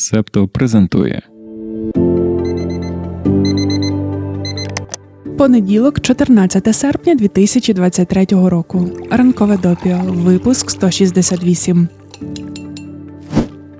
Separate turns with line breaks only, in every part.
Септо презентує
Понеділок, 14 серпня 2023 року. Ранкове допіо. Випуск 168.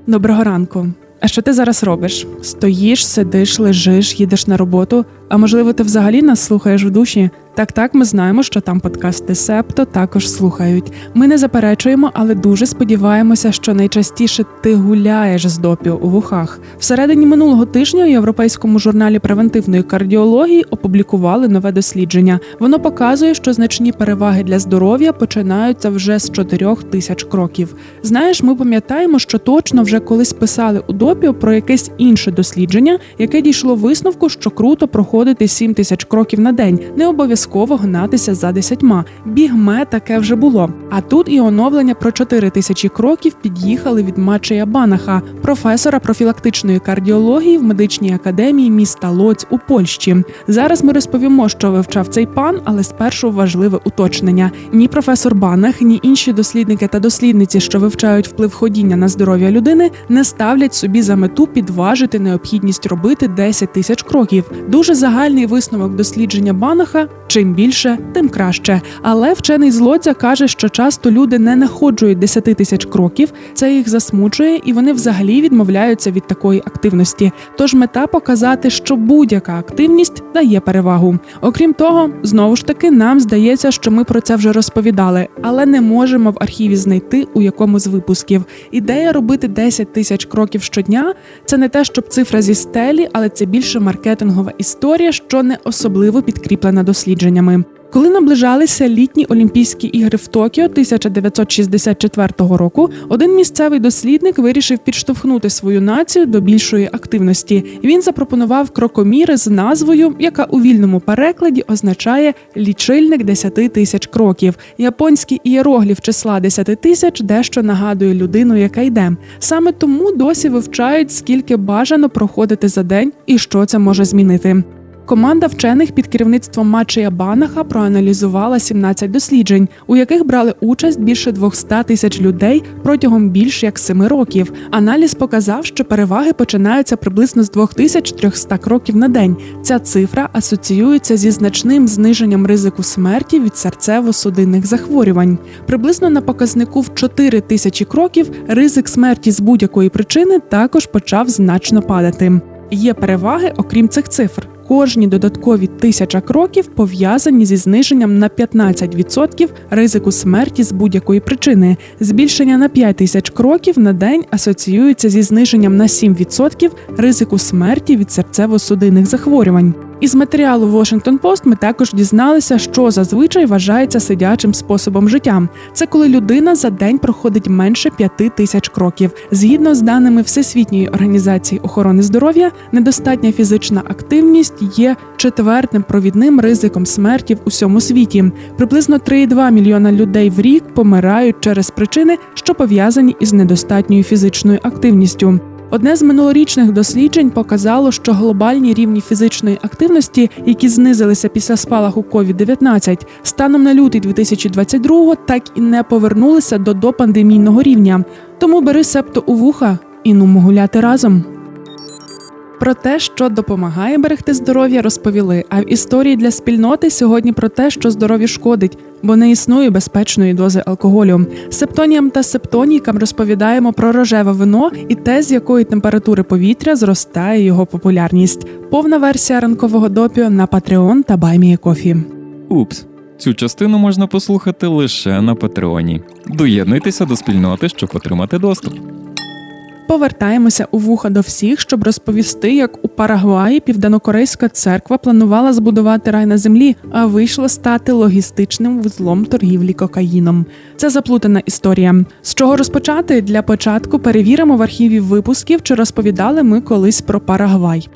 Доброго ранку. А що ти зараз робиш? Стоїш, сидиш, лежиш, їдеш на роботу. А можливо, ти взагалі нас слухаєш в душі? Так, так, ми знаємо, що там подкасти Септо також слухають. Ми не заперечуємо, але дуже сподіваємося, що найчастіше ти гуляєш з допіо у вухах. Всередині минулого тижня у європейському журналі превентивної кардіології опублікували нове дослідження. Воно показує, що значні переваги для здоров'я починаються вже з 4 тисяч кроків. Знаєш, ми пам'ятаємо, що точно вже колись писали у допіо про якесь інше дослідження, яке дійшло висновку, що круто проходити 7 тисяч кроків на день, не обов'язково гнатися за десятьма. Бігме таке вже було. А тут і оновлення про 4 тисячі кроків під'їхали від Мачея Банаха, професора профілактичної кардіології в медичній академії міста Лоць у Польщі. Зараз ми розповімо, що вивчав цей пан, але спершу важливе уточнення: ні професор Банах, ні інші дослідники та дослідниці, що вивчають вплив ходіння на здоров'я людини, не ставлять собі за мету підважити необхідність робити 10 тисяч кроків. Дуже загальний висновок дослідження Банаха: чим більше, тим краще. Але вчений з каже, що часто люди не находжують 10 тисяч кроків, це їх засмучує, і вони взагалі відмовляються від такої активності. Тож мета показати, що будь-яка активність дає перевагу. Окрім того, знову ж таки, нам здається, що ми про це вже розповідали, але не можемо в архіві знайти у якому з випусків. Ідея робити 10 тисяч кроків щодня це не те, щоб цифра зі стелі, але це більше маркетингова історія, що не особливо підкріплена дослідженнями. Коли наближалися літні Олімпійські ігри в Токіо 1964 року, один місцевий дослідник вирішив підштовхнути свою націю до більшої активності. Він запропонував крокоміри з назвою, яка у вільному перекладі означає лічильник 10 тисяч кроків. Японський ієрогліф числа 10 тисяч дещо нагадує людину, яка йде. Саме тому досі вивчають, скільки бажано проходити за день і що це може змінити. Команда вчених під керівництвом Мачея Банаха проаналізувала 17 досліджень, у яких брали участь більше 200 тисяч людей протягом більш як 7 років. Аналіз показав, що переваги починаються приблизно з 2300 кроків на день. Ця цифра асоціюється зі значним зниженням ризику смерті від серцево-судинних захворювань. Приблизно на показнику в 4 тисячі кроків ризик смерті з будь-якої причини також почав значно падати. Є переваги, окрім цих цифр. Кожні додаткові тисяча кроків пов'язані зі зниженням на 15% ризику смерті з будь-якої причини. Збільшення на 5 тисяч кроків на день асоціюється зі зниженням на 7% ризику смерті від серцево-судинних захворювань. Із матеріалу Washington Post ми також дізналися, що зазвичай вважається сидячим способом життя. Це коли людина за день проходить менше 5 тисяч кроків. Згідно з даними Всесвітньої організації охорони здоров'я, недостатня фізична активність є четвертим провідним ризиком смерті в усьому світі. Приблизно 3,2 мільйона людей в рік помирають через причини, що пов'язані із недостатньою фізичною активністю. Одне з минулорічних досліджень показало, що глобальні рівні фізичної активності, які знизилися після спалаху COVID-19, станом на лютий 2022-го так і не повернулися до допандемійного рівня. Тому бери септо у вуха і нумо гуляти разом. Про те, що допомагає берегти здоров'я, розповіли. А в історії для спільноти сьогодні про те, що здоров'ю шкодить, бо не існує безпечної дози алкоголю. Септоніям та септонійкам розповідаємо про рожеве вино і те, з якої температури повітря зростає його популярність. Повна версія ранкового допіо на Patreon та BuyMeACoffee.
Упс. Цю частину можна послухати лише на Патреоні. Доєднуйтеся до спільноти, щоб отримати доступ.
Повертаємося у вуха до всіх, щоб розповісти, як у Парагваї південнокорейська церква планувала збудувати рай на землі, а вийшло стати логістичним вузлом торгівлі кокаїном. Це заплутана історія. З чого розпочати? Для початку перевіримо в архіві випусків, чи розповідали ми колись про Парагвай.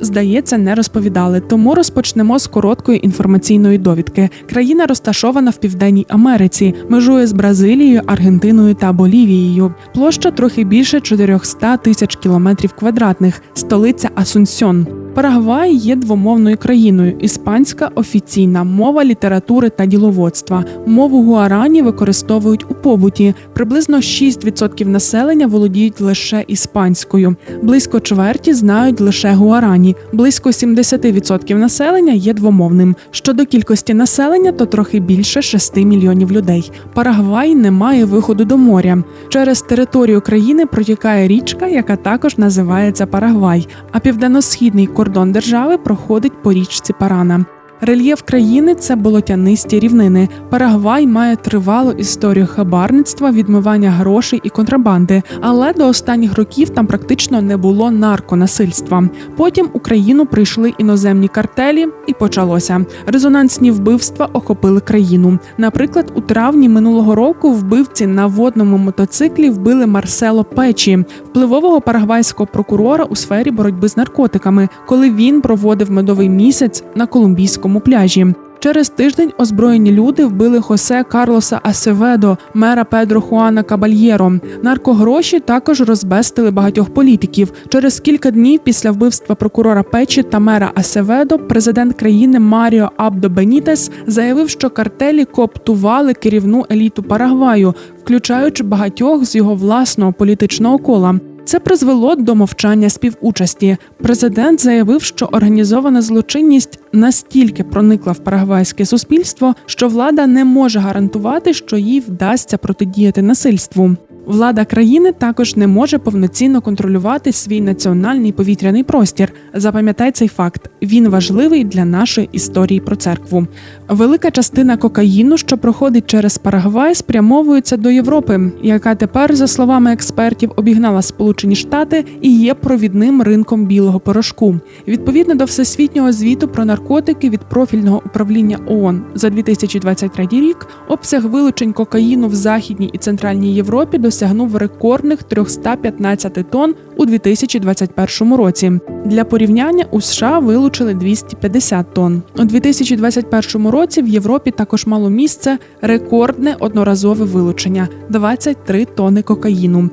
Здається, не розповідали, тому розпочнемо з короткої інформаційної довідки. Країна розташована в Південній Америці, межує з Бразилією, Аргентиною та Болівією. Площа трохи більше 400 тисяч кілометрів квадратних, столиця Асунсьон. Парагвай є двомовною країною. Іспанська офіційна мова літератури та діловодства. Мову гуарані використовують у побуті. Приблизно 6% населення володіють лише іспанською. Близько чверті знають лише гуарані. Близько 70% населення є двомовним. Щодо кількості населення, то трохи більше 6 мільйонів людей. Парагвай не має виходу до моря. Через територію країни протікає річка, яка також називається Парагвай. А південно-східний кордон держави проходить по річці Парана. Рельєф країни це болотянисті рівнини. Парагвай має тривалу історію хабарництва, відмивання грошей і контрабанди, але до останніх років там практично не було нарконасильства. Потім Україну прийшли іноземні картелі, і почалося. Резонансні вбивства охопили країну. Наприклад, у травні минулого року вбивці на водному мотоциклі вбили Марсело Печі, впливового парагвайського прокурора у сфері боротьби з наркотиками, коли він проводив медовий місяць на колумбійському пляжі. Через тиждень озброєні люди вбили Хосе Карлоса Асеведо, мера Педро Хуана Кабальєро. Наркогроші також розбестили багатьох політиків. Через кілька днів після вбивства прокурора Печі та мера Асеведо президент країни Маріо Абдо Бенітес заявив, що картелі кооптували керівну еліту Парагваю, включаючи багатьох з його власного політичного кола. Це призвело до мовчання співучасті. Президент заявив, що організована злочинність настільки проникла в парагвайське суспільство, що влада не може гарантувати, що їй вдасться протидіяти насильству. Влада країни також не може повноцінно контролювати свій національний повітряний простір. Запам'ятай цей факт. Він важливий для нашої історії про церкву. Велика частина кокаїну, що проходить через Парагвай, спрямовується до Європи, яка тепер, за словами експертів, обігнала Сполучені Штати і є провідним ринком білого порошку. Відповідно до всесвітнього звіту про наркотики від профільного управління ООН за 2023 рік, обсяг вилучень кокаїну в західній і центральній Європі досягнув рекордних 315 тонн у 2021 році. Для порівняння у США вилучили 250 тонн. У 2021 році в Європі також мало місце рекордне одноразове вилучення 23 тонни кокаїну.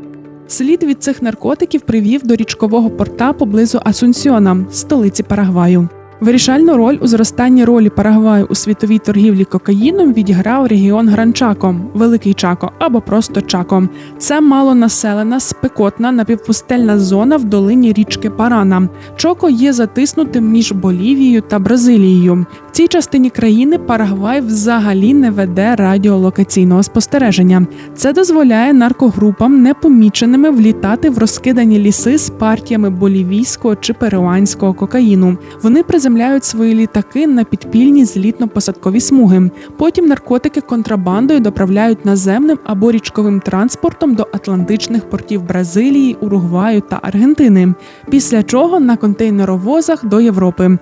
Слід від цих наркотиків привів до річкового порта поблизу Асунсьона, столиці Парагваю. Вирішальну роль у зростанні ролі Парагваю у світовій торгівлі кокаїном відіграв регіон Гранчаком, Великий Чако або просто Чако. Це малонаселена, спекотна напівпустельна зона в долині річки Парана. Чоко є затиснутим між Болівією та Бразилією. Цій частині країни Парагвай взагалі не веде радіолокаційного спостереження. Це дозволяє наркогрупам непоміченими влітати в розкидані ліси з партіями болівійського чи перуанського кокаїну. Вони приземляють свої літаки на підпільні злітно-посадкові смуги. Потім наркотики контрабандою доправляють наземним або річковим транспортом до атлантичних портів Бразилії, Уругваю та Аргентини. Після чого на контейнеровозах до Європи.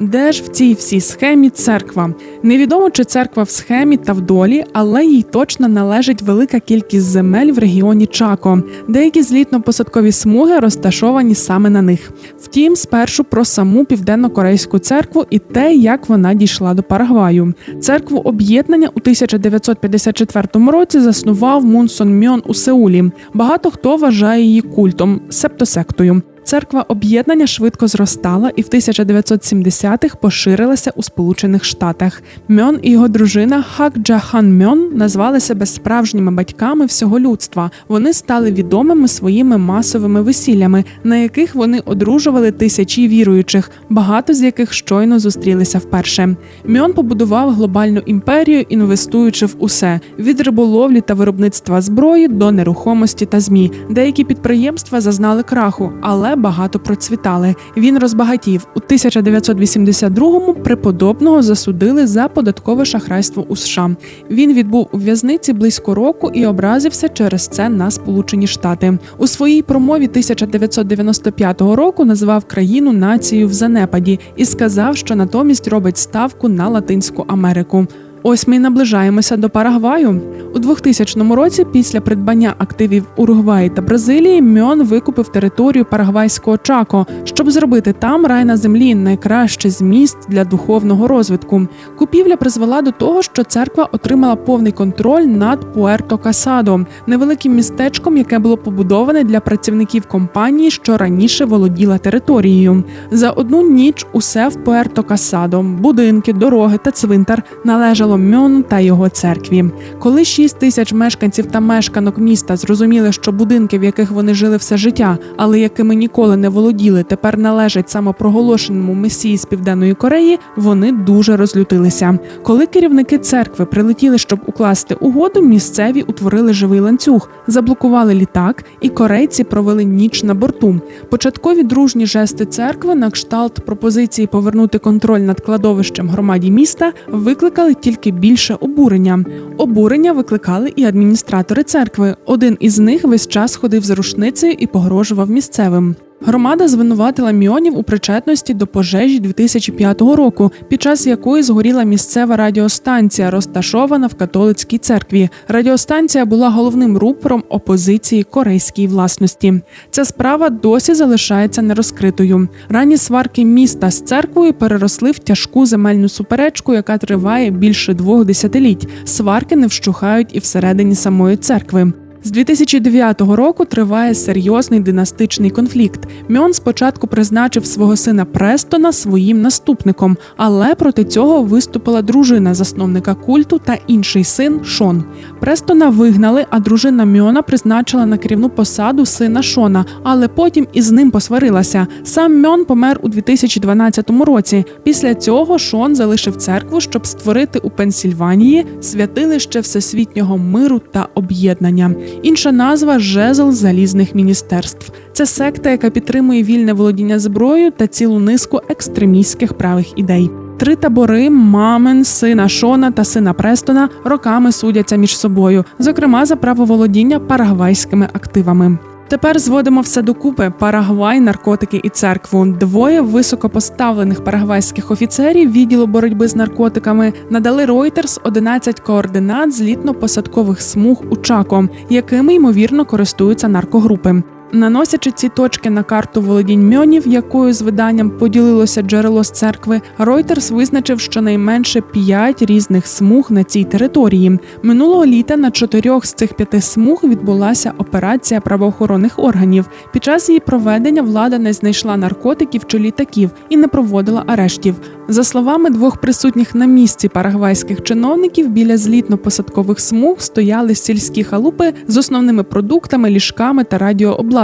Де ж в цій всій схемі церква? Невідомо, чи церква в схемі та в долі, але їй точно належить велика кількість земель в регіоні Чако. Деякі злітно-посадкові смуги розташовані саме на них. Втім, спершу про саму південно-корейську церкву і те, як вона дійшла до Парагваю. Церкву об'єднання у 1954 році заснував Мунсон Мьон у Сеулі. Багато хто вважає її культом, септосектою. Церква об'єднання швидко зростала і в 1970-х поширилася у Сполучених Штатах. Мьон і його дружина Хак Джахан Мьон назвали себе справжніми батьками всього людства. Вони стали відомими своїми масовими весіллями, на яких вони одружували тисячі віруючих, багато з яких щойно зустрілися вперше. Мьон побудував глобальну імперію, інвестуючи в усе від риболовлі та виробництва зброї до нерухомості та змі. Деякі підприємства зазнали краху, але багато процвітали. Він розбагатів у 1982-му Преподобного засудили за податкове шахрайство у США. Він відбув у в'язниці близько року і образився через це на Сполучені Штати. У своїй промові 1995 року назвав країну нацією в занепаді і сказав, що натомість робить ставку на Латинську Америку. Ось ми й наближаємося до Парагваю. У 2000 році, після придбання активів Уругваї та Бразилії, Мьон викупив територію парагвайського Чако, щоб зробити там рай на землі найкраще з місць для духовного розвитку. Купівля призвела до того, що церква отримала повний контроль над Пуерто Касадо, невеликим містечком, яке було побудоване для працівників компанії, що раніше володіла територією. За одну ніч усе в Пуерто Касадо, будинки, дороги та цвинтар належало Мьону та його церкві. Коли 6 тисяч мешканців та мешканок міста зрозуміли, що будинки, в яких вони жили все життя, але якими ніколи не володіли, тепер належать самопроголошеному месії з південної Кореї, вони дуже розлютилися. Коли керівники церкви прилетіли, щоб укласти угоду, місцеві утворили живий ланцюг, заблокували літак, і корейці провели ніч на борту. Початкові дружні жести церкви на кшталт пропозиції повернути контроль над кладовищем громаді міста викликали тільки більше обурення. Обурення викликали і адміністратори церкви. Один із них весь час ходив з рушницею і погрожував місцевим. Громада звинуватила міонів у причетності до пожежі 2005 року, під час якої згоріла місцева радіостанція, розташована в католицькій церкві. Радіостанція була головним рупором опозиції корейській власності. Ця справа досі залишається нерозкритою. Ранні сварки міста з церквою переросли в тяжку земельну суперечку, яка триває більше двох десятиліть. Сварки не вщухають і всередині самої церкви. З 2009 року триває серйозний династичний конфлікт. Мьон спочатку призначив свого сина Престона своїм наступником, але проти цього виступила дружина засновника культу та інший син Шон. Престона вигнали, а дружина Мьона призначила на керівну посаду сина Шона, але потім із ним посварилася. Сам Мьон помер у 2012 році. Після цього Шон залишив церкву, щоб створити у Пенсільванії святилище всесвітнього миру та об'єднання. Інша назва жезл залізних міністерств. Це секта, яка підтримує вільне володіння зброєю та цілу низку екстремістських правих ідей. Три табори мамин, сина Шона та сина Престона роками судяться між собою, зокрема за право володіння парагвайськими активами. Тепер зводимо все докупи: Парагвай, наркотики і церкву. Двоє високопоставлених парагвайських офіцерів відділу боротьби з наркотиками надали Reuters 11 координат злітно-посадкових смуг у Чако, якими ймовірно користуються наркогрупи. Наносячи ці точки на карту володінь мьонів, якою з виданням поділилося джерело з церкви, Reuters визначив щонайменше п'ять різних смуг на цій території. Минулого літа на чотирьох з цих п'яти смуг відбулася операція правоохоронних органів. Під час її проведення влада не знайшла наркотиків чи літаків і не проводила арештів. За словами двох присутніх на місці парагвайських чиновників, біля злітно-посадкових смуг стояли сільські халупи з основними продуктами, ліжками та радіообладнанням.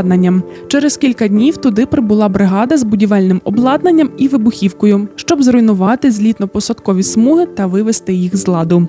Через кілька днів туди прибула бригада з будівельним обладнанням і вибухівкою, щоб зруйнувати злітно-посадкові смуги та вивести їх з ладу.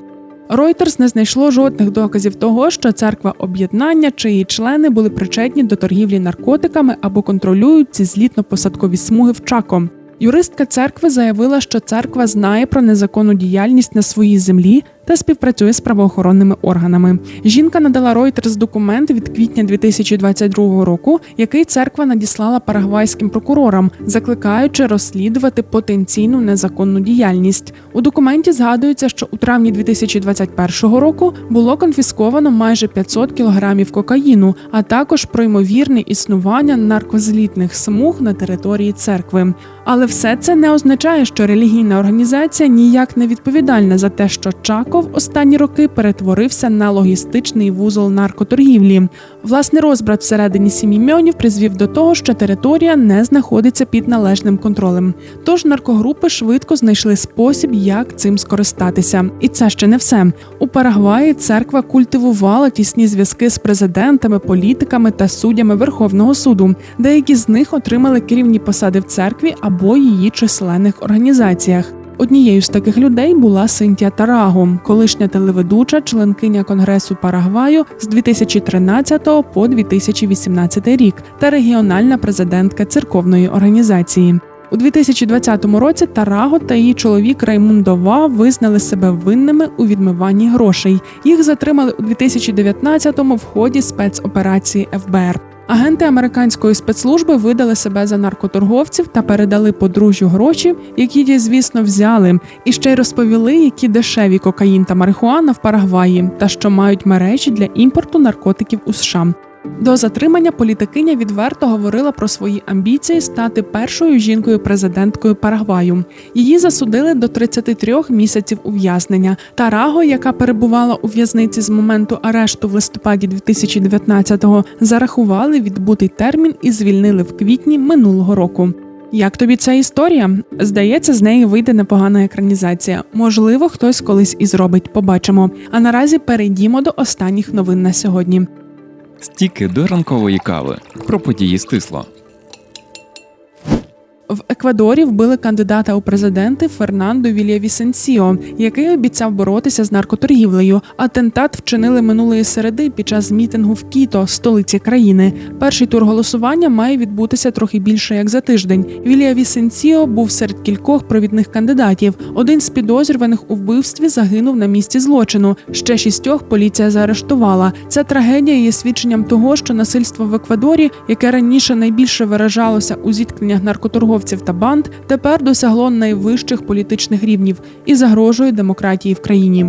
Reuters не знайшло жодних доказів того, що церква об'єднання чи її члени були причетні до торгівлі наркотиками або контролюють ці злітно-посадкові смуги в Чако. Юристка церкви заявила, що церква знає про незаконну діяльність на своїй землі та співпрацює з правоохоронними органами. Жінка надала Reuters документ від квітня 2022 року, який церква надіслала парагвайським прокурорам, закликаючи розслідувати потенційну незаконну діяльність. У документі згадується, що у травні 2021 року було конфісковано майже 500 кілограмів кокаїну, а також про ймовірне існування наркозлітних смуг на території церкви. Але все це не означає, що релігійна організація ніяк не відповідальна за те, що Чако в останні роки перетворився на логістичний вузол наркоторгівлі. Власний розбрат всередині сім'ї мьонів призвів до того, що територія не знаходиться під належним контролем. Тож наркогрупи швидко знайшли спосіб, як цим скористатися. І це ще не все. У Парагваї церква культивувала тісні зв'язки з президентами, політиками та суддями Верховного суду. Деякі з них отримали керівні посади в церкві або її численних організаціях. Однією з таких людей була Синтія Тараго, колишня телеведуча, членкиня Конгресу Парагваю з 2013 по 2018 рік та регіональна президентка церковної організації. У 2020 році Тараго та її чоловік Раймундова визнали себе винними у відмиванні грошей. Їх затримали у 2019-му в ході спецоперації ФБР. Агенти американської спецслужби видали себе за наркоторговців та передали подружжю гроші, які ті, звісно, взяли, і ще й розповіли, які дешеві кокаїн та марихуана в Парагваї, та що мають мережі для імпорту наркотиків у США. До затримання політикиня відверто говорила про свої амбіції стати першою жінкою-президенткою Парагваю. Її засудили до 33 місяців ув'язнення. Тараго, яка перебувала у в'язниці з моменту арешту в листопаді 2019-го, зарахували відбутий термін і звільнили в квітні минулого року. Як тобі ця історія? Здається, з неї вийде непогана екранізація. Можливо, хтось колись і зробить. Побачимо. А наразі перейдімо до останніх новин на сьогодні.
Стіки до ранкової кави. Про події стисло.
В Еквадорі вбили кандидата у президенти Фернандо Вільявісенсіо, який обіцяв боротися з наркоторгівлею. Атентат вчинили минулої середи під час мітингу в Кіто, столиці країни. Перший тур голосування має відбутися трохи більше як за тиждень. Вільявісенсіо був серед кількох провідних кандидатів. Один з підозрюваних у вбивстві загинув на місці злочину. Ще шістьох поліція заарештувала. Ця трагедія є свідченням того, що насильство в Еквадорі, яке раніше найбільше виражалося у зіткненнях наркоторговців та банд, тепер досягло найвищих політичних рівнів і загрожує демократії в країні.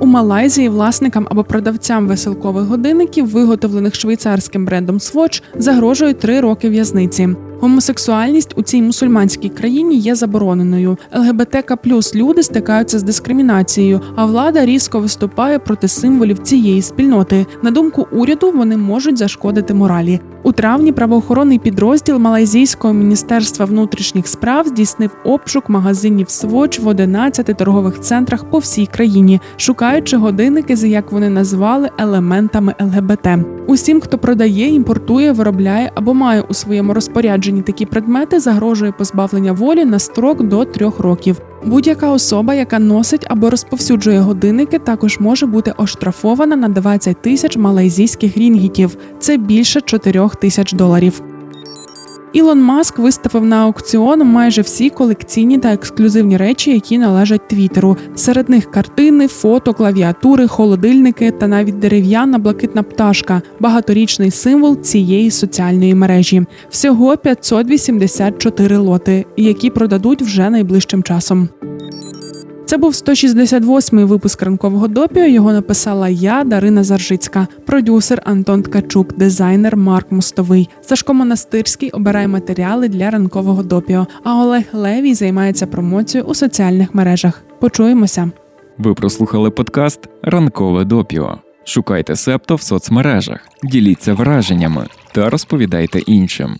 У Малайзії власникам або продавцям веселкових годинників, виготовлених швейцарським брендом Swatch, загрожує три роки в'язниці. Гомосексуальність у цій мусульманській країні є забороненою. ЛГБТК плюс люди стикаються з дискримінацією, а влада різко виступає проти символів цієї спільноти. На думку уряду, вони можуть зашкодити моралі. У травні правоохоронний підрозділ Малайзійського міністерства внутрішніх справ здійснив обшук магазинів Swatch в 11 торгових центрах по всій країні, шукаючи годинники з як вони назвали елементами ЛГБТ. Усім, хто продає, імпортує, виробляє або має у своєму розпорядженні такі предмети, загрожує позбавлення волі на строк до трьох років. Будь-яка особа, яка носить або розповсюджує годинники, також може бути оштрафована на 20 тисяч малайзійських рінгітів. Це більше 4 тисяч доларів. Ілон Маск виставив на аукціон майже всі колекційні та ексклюзивні речі, які належать Твіттеру. Серед них картини, фото, клавіатури, холодильники та навіть дерев'яна блакитна пташка багаторічний символ цієї соціальної мережі. Всього 584 лоти, які продадуть вже найближчим часом. Це був 168-й випуск ранкового допіо. Його написала я, Дарина Заржицька, продюсер Антон Ткачук, дизайнер Марк Мостовий. Сашко Монастирський обирає матеріали для ранкового допіо. А Олег Левій займається промоцією у соціальних мережах. Почуємося.
Ви прослухали подкаст Ранкове допіо. Шукайте септо в соцмережах, діліться враженнями та розповідайте іншим.